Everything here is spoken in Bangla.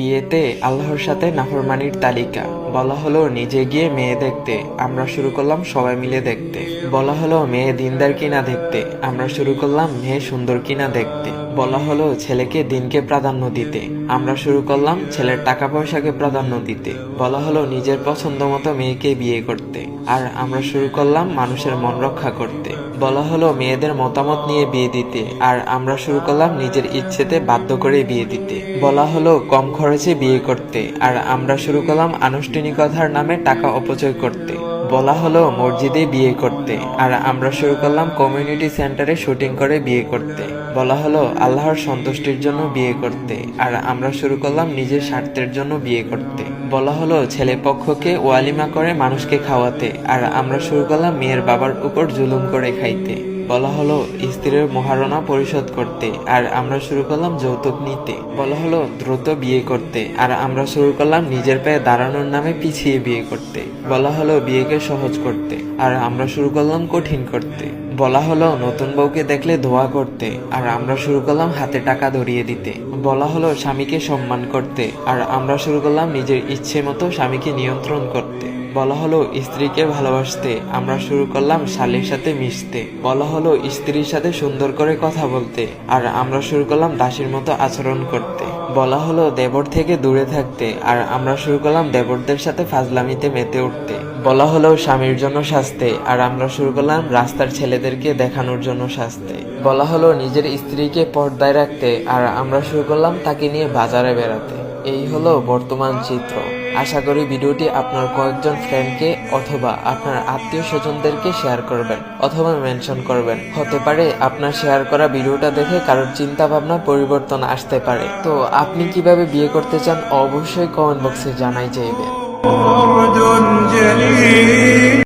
বিয়েতে আল্লাহর সাথে নাফরমানির তালিকা। বলা হলো, নিজে গিয়ে মেয়ে দেখতে। আমরা শুরু করলাম সবাই মিলে দেখতে। বলা হলো, মেয়ে দিনদার কিনা দেখতে। আমরা শুরু করলাম, মেয়ে সুন্দর কিনা দেখতে। বলা হলো, ছেলেকে দিনকে প্রাধান্য দিতে। আমরা শুরু করলাম, ছেলের টাকা পয়সাকে প্রাধান্য দিতে। বলা হলো, নিজের পছন্দ মতো মেয়েকে বিয়ে করতে। আর আমরা শুরু করলাম, মানুষের মন রক্ষা করতে। বলা হলো, মেয়েদের মতামত নিয়ে বিয়ে দিতে। আর আমরা শুরু করলাম, নিজের ইচ্ছেতে বাধ্য করে বিয়ে দিতে। বলা হলো, কম খরচে বিয়ে করতে, আর আমরা শুরু করলাম আনুষ্ঠানিকতার নামে টাকা অপচয় করতে। বলা হলো মসজিদে বিয়ে করতে, আর আমরা শুরু করলাম কমিউনিটি সেন্টারে শুটিং করে বিয়ে করতে। বলা হলো আল্লাহর সন্তুষ্টির জন্য বিয়ে করতে, আর আমরা শুরু করলাম নিজের স্বার্থের জন্য বিয়ে করতে। বলা হলো ছেলে পক্ষকে ওয়ালিমা করে মানুষকে খাওয়াতে, আর আমরা শুরু করলাম মেয়ের বাবার উপর জুলুম করে খাইতে। বলা হলো, স্ত্রীর মহারণা পরিশোধ করতে, আর আমরা শুরু করলাম যৌতুক নিতে। বলা হলো, দ্রুত বিয়ে করতে, আর আমরা শুরু করলাম নিজের পায়ে দাঁড়ানোর নামে পিছিয়ে বিয়ে করতে। বলা হলো, বিয়েকে সহজ করতে, আর আমরা শুরু করলাম কঠিন করতে। বলা হলো, নতুন বউকে দেখলে ধোয়া করতে। আর আমরা শুরু করলাম হাতে টাকা ধরিয়ে দিতে। বলা হলো, স্বামীকে সম্মান করতে। আর আমরা শুরু করলাম নিজের ইচ্ছে মতো স্বামীকে নিয়ন্ত্রণ করতে। বলা হলো, স্ত্রীকে ভালোবাসতে। আমরা শুরু করলাম শালীর সাথে মিশতে। বলা হলো, স্ত্রীর সাথে সুন্দর করে কথা বলতে। আর আমরা শুরু করলাম দাসীর মতো আচরণ করতে। বলা হলো দেবর থেকে দূরে থাকতে, আর আমরা শুরু করলাম দেবরদের সাথে ফাজলামিতে মেতে উঠতে। বলা হলো স্বামীর জন্য শাস্তে, আর আমরা শুরু করলাম রাস্তার ছেলেদেরকে দেখানোর জন্য শাস্তে। বলা হলো নিজের স্ত্রীকে পর্দায় রাখতে, আর আমরা শুরু করলাম তাকে নিয়ে বাজারে বেড়াতে। এই হলো বর্তমান চিত্র। আশা করি ভিডিওটি আপনার কয়েকজন ফ্রেন্ডকে অথবা আপনার আত্মীয় স্বজনদেরকে শেয়ার করবেন অথবা মেনশন করবেন। হতে পারে আপনার শেয়ার করা ভিডিওটা দেখে কারোর চিন্তা ভাবনা পরিবর্তন আসতে পারে। তো আপনি কীভাবে বিয়ে করতে চান অবশ্যই কমেন্ট বক্সে জানাই চাইবেন